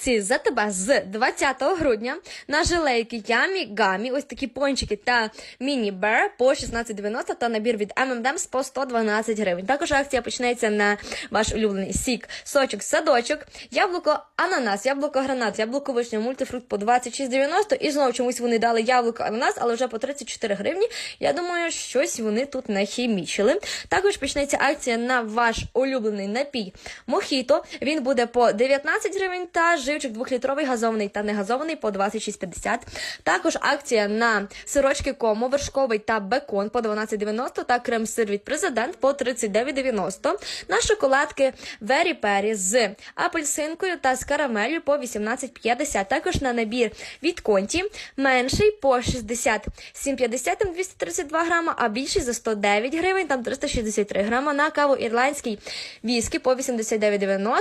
Акції за тебе з 20 грудня на жилейки Ямі Гамі, ось такі пончики та міні Бер по 16,90 та набір від M&M's по 112 гривень. Також акція почнеться на ваш улюблений сік, сочок, садочок, яблуко, ананас, яблуко, гранат, яблуко, вишня, мультифрукт по 26,90 і знову чомусь вони дали яблуко, ананас, але вже по 34 гривні. Я думаю, щось вони тут нахімічили. Також почнеться акція на ваш улюблений напій Мохіто. Він буде по 19 гривень та живчик 2-літровий газований та негазований по 26,50. Також акція на сирочки кому, вершковий та бекон по 12,90 та крем-сир від президент по 39,90. На шоколадки Very Perry з апельсинкою та з карамелью по 18,50. Також на набір від Конті менший по 67,50 там 232 грама, а більший за 109 гривень, там 363 грама. На каву ірландський віскі по 89,90,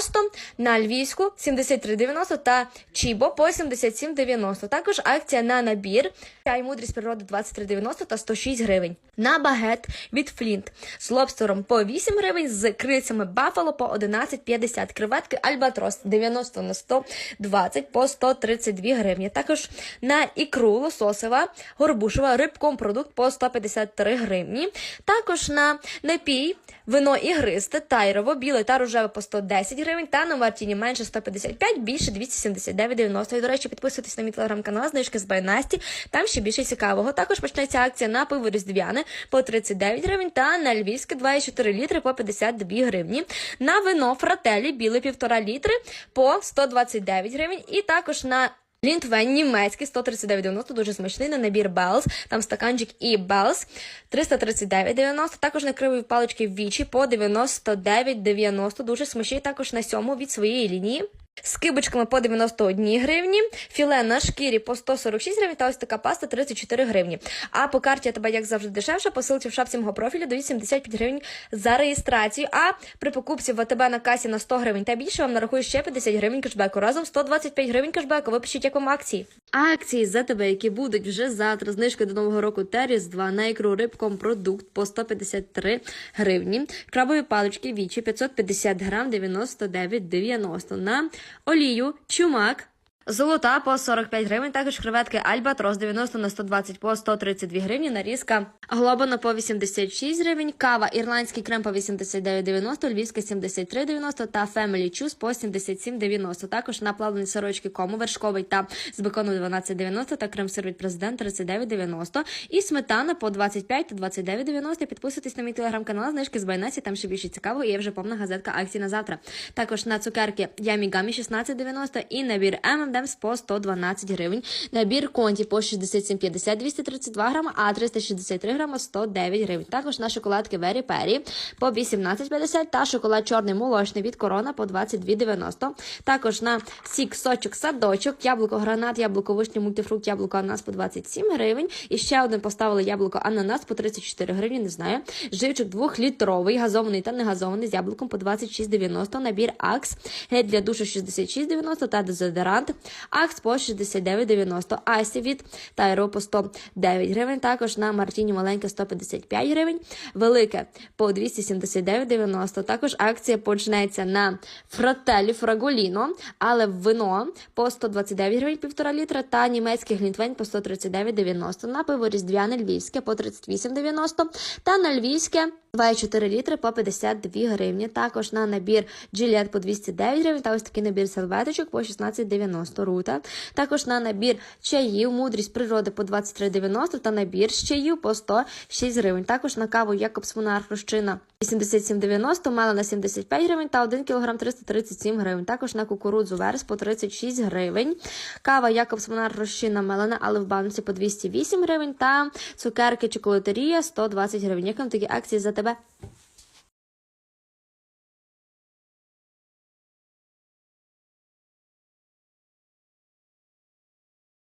на львівську 73,90 та чібо по 77,90. Також акція на набір чай мудрість природи 23,90 та 106 гривень. На багет від Флінт з лобстером по 8 гривень, з крильцями Баффало по 11,50. Креветки Альбатрос 90 на 120 по 132 гривні. Також на ікру лососева, горбушева, рибком продукт по 153 гривні. Також на напій вино ігристе, тайрово, біле та рожеве по 110 гривень, та на Мартіні менше 155, більше 279,90. І, до речі, підписуйтесь на мій телеграм-канал, знижки з Байнасті, там ще більше цікавого. Також почнеться акція на пиво різдвяне по 39 гривень та на львівське 2,4 літри по 52 гривні. На вино фрателі біле 1,5 літри по 129 гривень. І також на Лінтвен німецький 139,90, дуже смачний на набір Белls, там стаканчик і Белls 339,90, також на криві палички Вічі по 99,90, дуже смачний також на сьому від своєї лінії. З кибочками по 91 гривні, філе на шкірі по 146 гривень та ось така паста 34 гривні. А по карті тебе, як завжди, дешевше, посилці в шапці мого профілю дають 75 гривень за реєстрацію. А при покупці в АТБ на касі на 100 гривень та більше вам нарахує ще 50 гривень кешбеку. Разом 125 гривень кешбеку. Ви пишіть, як вам акції. Акції за тебе, які будуть вже завтра. Знижки до нового року та різдва на ікру рибком продукт по 153 гривні. Крабові палички вічі 550 грам 99,90 на олію чумак. Золота по 45 гривень, також креветки Альбатрос 90 на 120 по 132 гривні, нарізка Глобана по 86 гривень, кава ірландський крем по 89,90, львівська 73,90 та Family Choose по 77,90. Також наплавлені сорочки кому, вершковий та з бекону 12,90 та крем-сир від президент 39,90 і сметана по 25 та 29,90. Підписуйтесь на мій телеграм-канал, знижки з Байнесі, там ще більше цікавого і є вже повна газетка акцій на завтра. Також на цукерки Ямі Гамі 16,90 і набір M&M's по 112 гривень. Набір конті по 67,50 232 грама, а 363 грама 109 гривень. Також на шоколадки Very Perry по 18,50 та шоколад чорний молочний від Корона по 22,90. Також на сік, сочок, садочок, яблуко, гранат, яблуко, вишня, мультифрукт, яблуко, ананас по 27 гривень. І ще один поставили яблуко ананас по 34 гривні, не знаю. Живчик 2-літровий, газований та негазований з яблуком по 26,90. Набір Акс, гель для душу 66,90 та дезодорант Акс по 69,90. Айсі від Тайро по 109 гривень. Також на Мартіні маленьке 155 гривень. Велике по 279,90. Також акція почнеться на фрателі Фраголіно, але вино по 129 гривень півтора літра та німецький глінтвейн по 139,90. На пиво різдвяне львівське по 38,90 та на львівське 2,4 літри по 52 гривні. Також на набір Джилет по 209 гривень та ось такий набір серветочок по 16,90 рута. Також на набір чаїв, мудрість природи по 23,90 та набір з чаїв по 106 гривень. Також на каву Якобс Монарх розчина 87,90, мела на 75 гривень та 1 кг 337 гривень. Також на кукурудзу верс по 36 гривень. Кава Якобс Монарх розчина мелена, але в банці по 208 гривень та цукерки чоколатерія 120 гривень. Як вам такі акції за тебе?